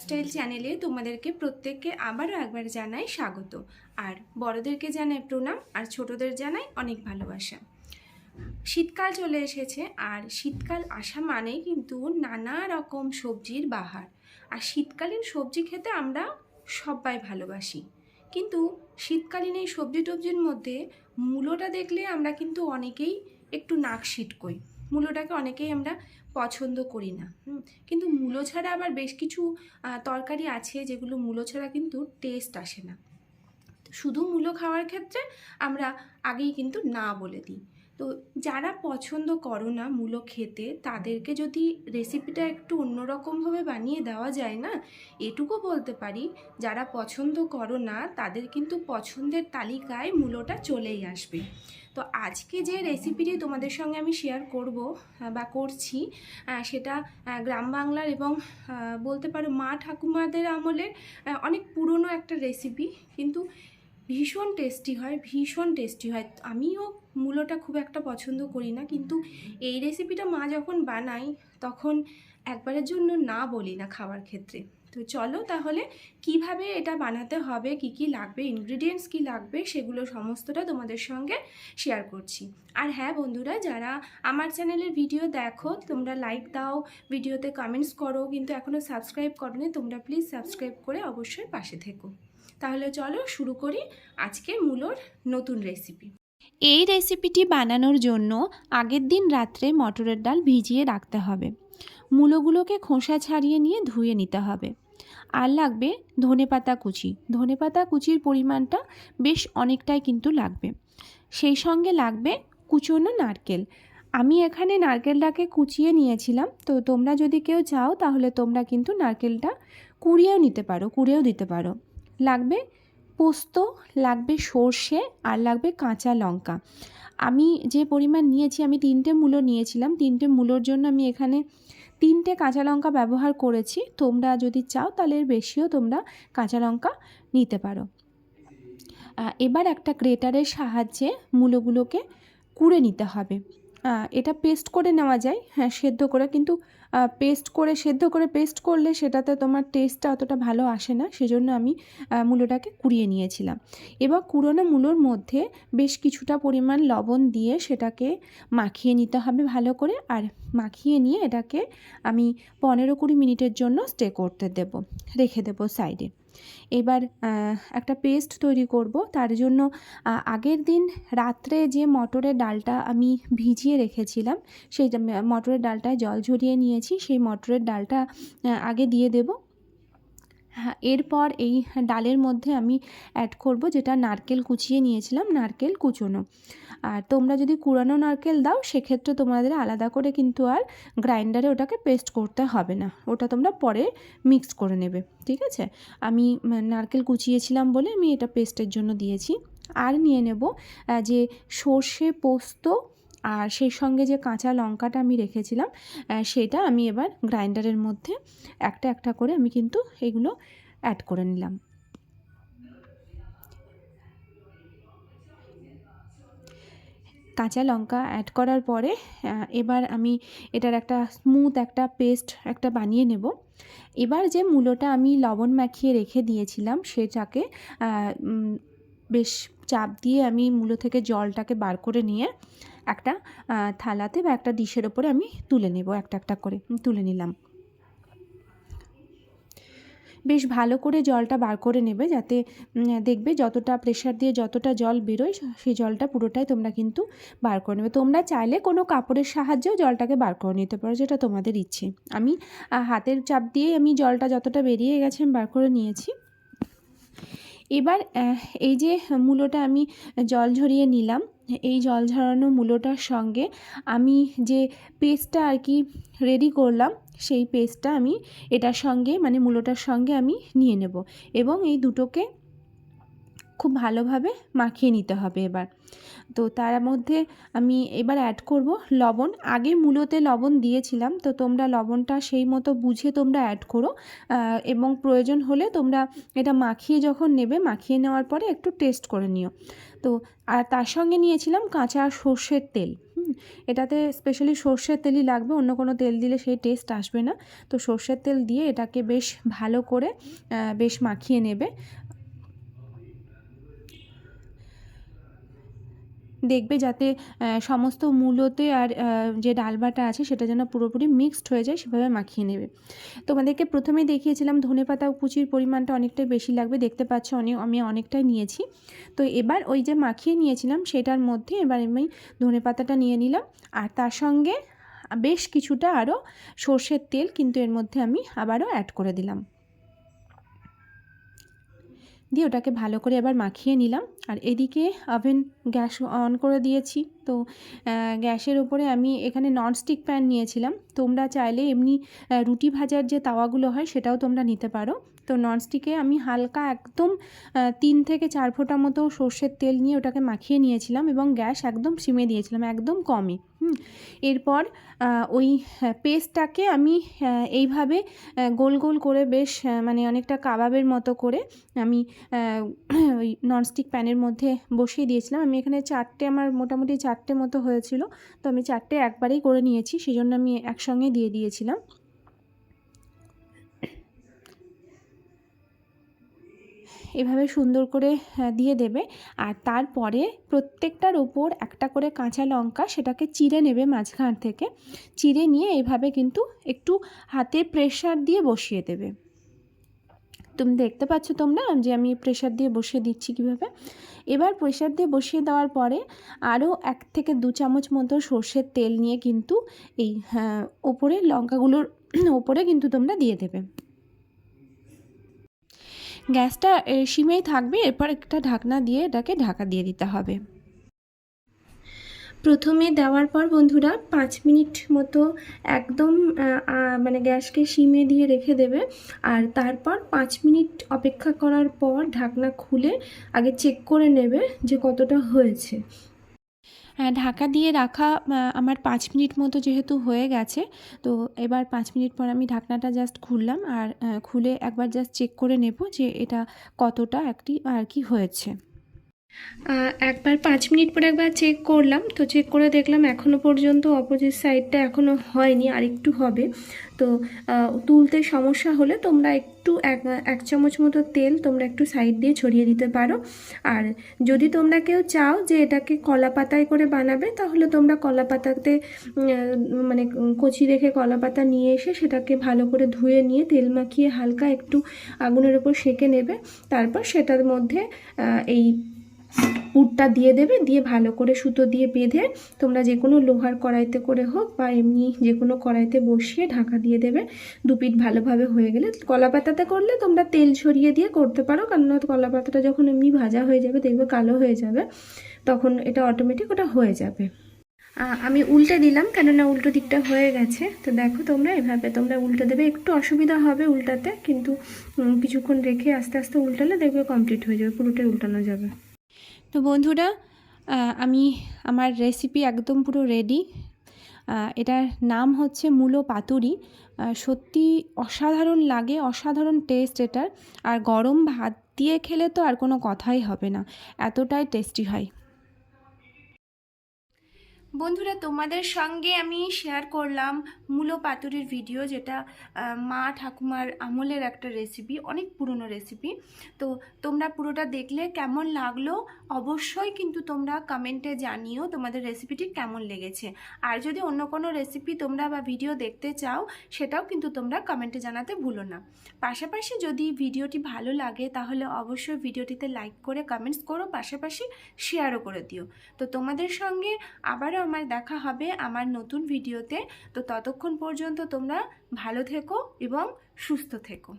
Lifestyle চ্যানেলে তোমাদেরকে প্রত্যেককে আবারও একবার জানাই স্বাগত। আর বড়দেরকে জানাই প্রণাম, আর ছোটদের জানাই অনেক ভালোবাসা। শীতকাল চলে এসেছে, আর শীতকাল আসা মানেই কিন্তু নানা রকম সবজির বাহার। আর শীতকালীন সবজি খেতে আমরা সবাই ভালোবাসি। কিন্তু শীতকালীন এই সবজি টবজির মধ্যে মূলোটা দেখলে আমরা কিন্তু অনেকেই একটু নাক সিটকই মূলোটাকে অনেকেই আমরা পছন্দ করি না কিন্তু মূলো ছাড়া আবার বেশ কিছু তরকারি আছে যেগুলো মূলো ছাড়া কিন্তু টেস্ট আসে না। শুধু মূলো খাওয়ার ক্ষেত্রে আমরা আগেই কিন্তু না বলে দিই। তো যারা পছন্দ করো না মূলো খেতে, তাদেরকে যদি রেসিপিটা একটু অন্যরকমভাবে বানিয়ে দেওয়া যায় না, এটুকু বলতে পারি, যারা পছন্দ করো না, তাদের কিন্তু পছন্দের তালিকায় মূলোটা চলেই আসবে। তো আজকে যে রেসিপিটি তোমাদের সঙ্গে আমি শেয়ার করব বা করছি সেটা গ্রাম বাংলার এবং বলতে পারো মা ঠাকুমাদের আমলের অনেক পুরনো একটা রেসিপি কিন্তু ভীষণ টেস্টি হয়, ভীষণ টেস্টি হয়। আমিও মূলোটা খুব একটা পছন্দ করি না, কিন্তু এই রেসিপিটা মা যখন বানাই তখন একবারের জন্য না বলি না খাওয়ার ক্ষেত্রে। তো চলো তাহলে কীভাবে এটা বানাতে হবে, কি কি লাগবে ইনগ্রিডিয়েন্টস কি লাগবে, সেগুলো সমস্তটা তোমাদের সঙ্গে শেয়ার করছি। আর হ্যাঁ বন্ধুরা, যারা আমার চ্যানেলের ভিডিও দেখো, তোমরা লাইক দাও ভিডিওতে কমেন্টস করো, কিন্তু এখনও সাবস্ক্রাইব করোনি, তোমরা প্লিজ সাবস্ক্রাইব করে অবশ্যই পাশে থেকো। তাহলে চলো শুরু করি আজকে মূলোর নতুন রেসিপি এই রেসিপিটি বানানোর জন্য আগের দিন রাত্রে মটরের ডাল ভিজিয়ে রাখতে হবে। মূলোগুলোকে খোসা ছাড়িয়ে নিয়ে ধুয়ে নিতে হবে। আর লাগবে ধনেপাতা কুচি। ধনেপাতা কুচির পরিমাণটা বেশ অনেকটাই কিন্তু লাগবে। সেই সঙ্গে লাগবে কুচোনো নারকেল। আমি এখানে নারকেলটাকে কুচিয়ে নিয়েছিলাম। তো তোমরা যদি কেউ চাও তাহলে তোমরা কিন্তু নারকেলটা কুড়িয়েও নিতে পারো কুড়িয়েও দিতে পারো। লাগবে পোস্ত, লাগবে সর্ষে আর লাগবে কাঁচা লঙ্কা। আমি যে পরিমাণ নিয়েছি, আমি তিনটে মূলো নিয়েছিলাম। তিনটে মূলোর জন্য আমি এখানে তিনটে কাঁচা লঙ্কা ব্যবহার করেছি। তোমরা যদি চাও তাহলে এর বেশিও তোমরা কাঁচা লঙ্কা নিতে পারো। এবার একটা গ্রেটারের সাহায্যে মূলোগুলোকে কুড়ে নিতে হবে। এটা পেস্ট করে নেওয়া যায়। হ্যাঁ সেদ্ধ করে কিন্তু পেস্ট করে, সেদ্ধ করে পেস্ট করলে সেটাতে তোমার টেস্টটা অতটা ভালো আসে না। সেজন্য আমি মূলোটাকে কুড়িয়ে নিয়েছিলাম। এবার কুড়োনো মূলোর মধ্যে বেশ কিছুটা পরিমাণ লবণ দিয়ে সেটাকে মাখিয়ে নিতে হবে ভালো করে। আর মাখিয়ে নিয়ে এটাকে আমি পনেরো কুড়ি মিনিটের জন্য স্টে করতে দেব। রেখে দেবো সাইডে এবার একটা পেস্ট তৈরি করব। তার জন্য আগের দিন রাত্রে যে মটরের ডালটা আমি ভিজিয়ে রেখেছিলাম, সেই মটরের ডালটায় জল ঝরিয়ে নিয়েছি, সেই মটরের ডালটা আগে দিয়ে দেব। এরপর এই ডালের মধ্যে আমি অ্যাড করব যেটা নারকেল কুচিয়ে নিয়েছিলাম, নারকেল কুচোনো। আর তোমরা যদি কুড়ানো নারকেল দাও, সেক্ষেত্রে তোমাদের আলাদা করে কিন্তু আর গ্রাইন্ডারে ওটাকে পেস্ট করতে হবে না। ওটা তোমরা পরে মিক্স করে নেবে, ঠিক আছে? আমি নারকেল কুচিয়েছিলাম বলে আমি এটা পেস্টের জন্য দিয়েছি। আর নিয়ে নেব যে সর্ষে পোস্ত আর সেই সঙ্গে যে কাঁচা লঙ্কাটা আমি রেখেছিলাম সেটা আমি এবার গ্রাইন্ডারের মধ্যে একটা একটা করে আমি কিন্তু এগুলো অ্যাড করে নিলাম। কাঁচা লঙ্কা অ্যাড করার পরে এবার আমি এটার একটা স্মুথ একটা পেস্ট একটা বানিয়ে নেব। এবার যে মূলোটা আমি লবণ মাখিয়ে রেখে দিয়েছিলাম, সেটাকে বেশ চাপ দিয়ে আমি মূলো থেকে জলটাকে বার করে নিয়ে একটা থালাতে বা একটা ডিশের ওপরে আমি তুলে নেব একটা একটা করে। তুলে নিলাম। বেশ ভালো করে জলটা বার করে নেবে যাতে দেখবে যতটা প্রেশার দিয়ে যতটা জল বেরোয় সেই জলটা পুরোটাই তোমরা কিন্তু বার করে নেবে। তোমরা চাইলে কোনো কাপড়ের সাহায্যেও জলটাকে বার করে নিতে পারো, যেটা তোমাদের ইচ্ছে। আমি হাতের চাপ দিয়ে আমি জলটা যতটা বেরিয়ে গেছে আমি বার করে নিয়েছি। এবার এই যে মূলোটা আমি জল ঝরিয়ে নিলাম, এই জল ঝরানো মূলোটার সঙ্গে আমি যে পেস্টটা আর কি রেডি করলাম, সেই পেস্টটা আমি এটার সঙ্গে মানে মূলোটার সঙ্গে আমি নিয়ে নেব এবং এই দুটোকে খুব ভালোভাবে মাখিয়ে নিতে হবে এবার। তো তার মধ্যে আমি এবার অ্যাড করব লবণ। আগে মূলতে লবণ দিয়েছিলাম, তো তোমরা লবণটা সেই মতো বুঝে তোমরা অ্যাড করো। এবং প্রয়োজন হলে তোমরা এটা মাখিয়ে যখন নেবে, মাখিয়ে নেওয়ার পরে একটু টেস্ট করে নিও। তো, আর তার সঙ্গে নিয়েছিলাম কাঁচা সর্ষের তেল। এটাতে স্পেশালি সর্ষের তেলই লাগবে, অন্য কোনো তেল দিলে সেই টেস্ট আসবে না। তো সর্ষের তেল দিয়ে এটাকে বেশ ভালো করে বেশ মাখিয়ে নেবে। দেখবে যাতে সমস্ত মূলোতে আর যে ডালবাটা আছে সেটা যেন পুরোপুরি মিক্সড হয়ে যায় সেভাবে মাখিয়ে নেবে। তোমাদেরকে প্রথমেই দেখিয়েছিলাম ধনেপাতা কুচির পরিমাণটা অনেকটাই বেশি লাগবে। দেখতে পাচ্ছ অনেক আমি অনেকটাই নিয়েছি। তো এবার ওই যে মাখিয়ে নিয়েছিলাম সেটার মধ্যে এবার আমি ধনেপাতাটা নিয়ে নিলাম। আর তার সঙ্গে বেশ কিছুটা আরও সর্ষের তেল কিন্তু এর মধ্যে আমি আবারও অ্যাড করে দিলাম। দিয়ে ওটাকে ভালো করে এবার মাখিয়ে নিলাম। আর এদিকে ওভেন গ্যাস অন করে দিয়েছি। তো গ্যাসের ওপরে আমি এখানে ননস্টিক প্যান নিয়েছিলাম। তোমরা চাইলে এমনি রুটি ভাজার যে তাওয়াগুলো হয় সেটাও তোমরা নিতে পারো। তো ননস্টিকে আমি হালকা একদম তিন থেকে চার ফোঁটা মতো সর্ষের তেল নিয়ে ওটাকে মাখিয়ে নিয়েছিলাম এবং গ্যাস একদম সিমে দিয়েছিলাম, একদম হুম এরপর ওই পেস্টটাকে আমি এইভাবে গোল গোল করে বেশ মানে অনেকটা কাবাবের মতো করে আমি ওই ননস্টিক প্যানের মধ্যে বসিয়ে দিয়েছিলাম। আমি এখানে চারটে, আমার মোটামুটি চারটে মতো হয়েছিল। তো আমি চারটে একবারেই করে নিয়েছি সেই জন্য আমি একসঙ্গে দিয়ে দিয়েছিলাম। এভাবে সুন্দর করে দিয়ে দেবে। আর তারপরে প্রত্যেকটার ওপর একটা করে কাঁচা লঙ্কা সেটাকে চিড়ে নেবে মাঝখান থেকে। চিড়ে নিয়ে এইভাবে কিন্তু একটু হাতে প্রেশার দিয়ে বসিয়ে দেবে। তুমি দেখতে পাচ্ছ তোমরা যে আমি প্রেশার দিয়ে বসিয়ে দিচ্ছি কীভাবে? এবার প্রেশার দিয়ে বসিয়ে দেওয়ার পরে আরও এক থেকে দু চামচ মতো সর্ষের তেল নিয়ে কিন্তু এই হ্যাঁ, ওপরে লঙ্কাগুলোর ওপরে কিন্তু তোমরা দিয়ে দেবে। গ্যাসটা সিমেই থাকবে। এরপর একটা ঢাকনা দিয়ে এটাকে ঢাকা দিয়ে দিতে হবে। প্রথমে দেওয়ার পর বন্ধুরা পাঁচ মিনিট মতো একদম মানে গ্যাসকে সিমে দিয়ে রেখে দেবে। আর তারপর পাঁচ মিনিট অপেক্ষা করার পর ঢাকনা খুলে আগে চেক করে নেবে যে কতটা হয়েছে। হ্যাঁ ঢাকা দিয়ে রাখা আমার পাঁচ মিনিট মতো যেহেতু হয়ে গেছে, তো এবার পাঁচ মিনিট পর আমি ঢাকনাটা জাস্ট খুললাম আর খুলে একবার জাস্ট চেক করে নেব যে এটা কতটা একটি আর কি হয়েছে। একবার পাঁচ মিনিট পরে একবার চেক করলাম। তো চেক করে দেখলাম এখনও পর্যন্ত অপোজিট সাইডটা এখনও হয়নি, আর একটু হবে। তো তুলতে সমস্যা হলে তোমরা একটু এক এক চামচ মতো তেল তোমরা একটু সাইড দিয়ে ছড়িয়ে দিতে পারো। আর যদি তোমরা কেউ চাও যে এটাকে কলা পাতায় করে বানাবে, তাহলে তোমরা কলা পাতাতে মানে কচি রেখে কলা পাতা নিয়ে এসে সেটাকে ভালো করে ধুয়ে নিয়ে তেল মাখিয়ে হালকা একটু আগুনের উপর সেঁকে নেবে। তারপর সেটার মধ্যে এই পুরটা দিয়ে দেবে, দিয়ে ভালো করে সুতো দিয়ে বেঁধে তোমরা যে কোনো লোহার কড়াইতে করে হোক বা এমনি যে কোনো কড়াইতে বসিয়ে ঢাকা দিয়ে দেবে। দু পিঠ ভালোভাবে হয়ে গেলে কলা পাতাতে করলে তোমরা তেল ছড়িয়ে দিয়ে করতে পারো কারণ কলা পাতাটা যখন এমনি ভাজা হয়ে যাবে, দেখবে কালো হয়ে যাবে, তখন এটা অটোমেটিক ওটা হয়ে যাবে। আমি উল্টে দিলাম, কেননা উল্টো দিকটা হয়ে গেছে। তো দেখো তোমরা এভাবে, তোমরা উল্টে দেবে, একটু অসুবিধা হবে উল্টাতে, কিন্তু কিছুক্ষণ রেখে আস্তে আস্তে উল্টালে দেখবে কমপ্লিট হয়ে যাবে, পুরোটাই উল্টানো যাবে। তো বন্ধুরা আমি আমার রেসিপি একদম পুরো রেডি এটার নাম হচ্ছে মূলো পাতুরি। সত্যি অসাধারণ লাগে, অসাধারণ টেস্ট এটার। আর গরম ভাত দিয়ে খেলে তো আর কোনো কথাই হবে না। এতটাই টেস্টি হয়। বন্ধুরা, তোমাদের সঙ্গে আমি শেয়ার করলাম মূলো পাতুরির ভিডিও যেটা মা ঠাকুমার আমলের একটা রেসিপি অনেক পুরনো রেসিপি তো তোমরা পুরোটা দেখলে কেমন লাগল? অবশ্যই কিন্তু তোমরা কমেন্টে জানিও তোমাদের রেসিপিটি কেমন লেগেছে। আর যদি অন্য কোনো রেসিপি তোমরা বা ভিডিও দেখতে চাও, সেটাও কিন্তু তোমরা কমেন্টে জানাতে ভুলো না। পাশাপাশি যদি ভিডিওটি ভালো লাগে, তাহলে অবশ্যই ভিডিওটিতে লাইক করে কমেন্টস করো, পাশাপাশি শেয়ারও করে দিও। তো তোমাদের সঙ্গে আবারও আমার দেখা হবে আমার নতুন ভিডিওতে। তো ততক্ষণ পর্যন্ত তোমরা ভালো থেকো এবং সুস্থ থেকো।